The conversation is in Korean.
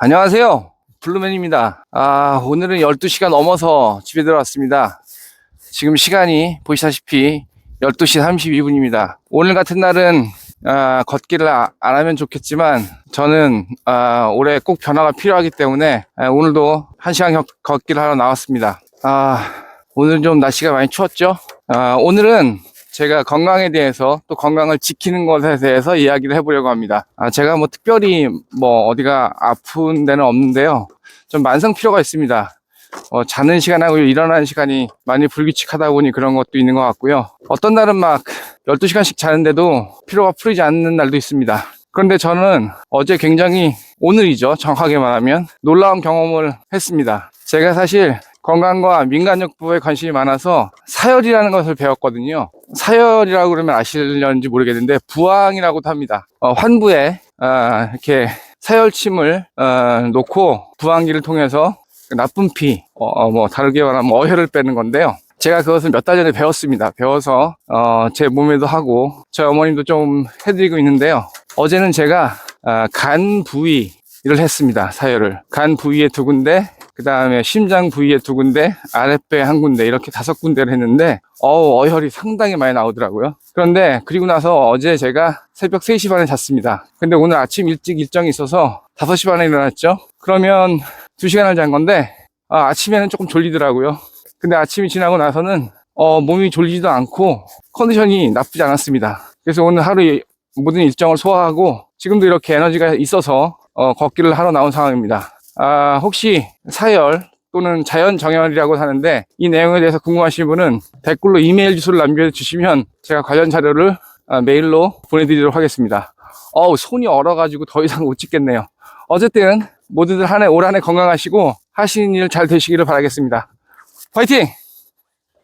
안녕하세요. 블루맨입니다. 아, 오늘은 12시가 넘어서 집에 들어왔습니다. 지금 시간이 보시다시피 12시 32분입니다. 오늘 같은 날은 아, 걷기를 아- 안 하면 좋겠지만 저는 아, 올해 꼭 변화가 필요하기 때문에 아, 오늘도 1시간 걷- 걷기를 하러 나왔습니다. 아, 오늘 좀 날씨가 많이 추웠죠? 아, 오늘은 제가 건강에 대해서 또 건강을 지키는 것에 대해서 이야기를 해보려고 합니다. 아, 제가 뭐 특별히 뭐 어디가 아픈 데는 없는데요. 좀 만성 피로가 있습니다. 어, 자는 시간하고 일어나는 시간이 많이 불규칙하다 보니 그런 것도 있는 것 같고요. 어떤 날은 막 12시간씩 자는데도 피로가 풀리지 않는 날도 있습니다. 그런데 저는 어제 굉장히 오늘이죠. 정확하게 말하면 놀라운 경험을 했습니다. 제가 사실 건강과 민간요법에 관심이 많아서 사열이라는 것을 배웠거든요. 사열이라고 그러면 아실려는지 모르겠는데 부항이라고도 합니다. 어, 환부에 아, 이렇게 사열침을 어, 놓고 부항기를 통해서 그 나쁜 피, 어, 어, 뭐 다르게 말하면 어혈을 빼는 건데요. 제가 그것을 몇 달 전에 배웠습니다. 배워서 어, 제 몸에도 하고 저희 어머님도 좀 해드리고 있는데요. 어제는 제가 아, 간 부위를 했습니다. 사열을 간 부위에 두 군데, 그 다음에 심장 부위에 두 군데, 아랫배 한 군데 이렇게 다섯 군데를 했는데 어우 어혈이 상당히 많이 나오더라고요. 그런데 그리고 나서 어제 제가 새벽 3시 반에 잤습니다. 근데 오늘 아침 일찍 일정이 있어서 5시 반에 일어났죠. 그러면 2시간을 잔 건데 아, 아침에는 조금 졸리더라고요. 근데 아침이 지나고 나서는 어, 몸이 졸리지도 않고 컨디션이 나쁘지 않았습니다. 그래서 오늘 하루 의 모든 일정을 소화하고 지금도 이렇게 에너지가 있어서 어, 걷기를 하러 나온 상황입니다. 아, 혹시 사열 또는 자연 정열이라고 하는데 이 내용에 대해서 궁금하신 분은 댓글로 이메일 주소를 남겨주시면 제가 관련 자료를 아, 메일로 보내드리도록 하겠습니다. 어우, 손이 얼어가지고 더 이상 못 찍겠네요. 어쨌든 모두들 한 해, 올 한 해 건강하시고 하시는 일 잘 되시기를 바라겠습니다. 화이팅!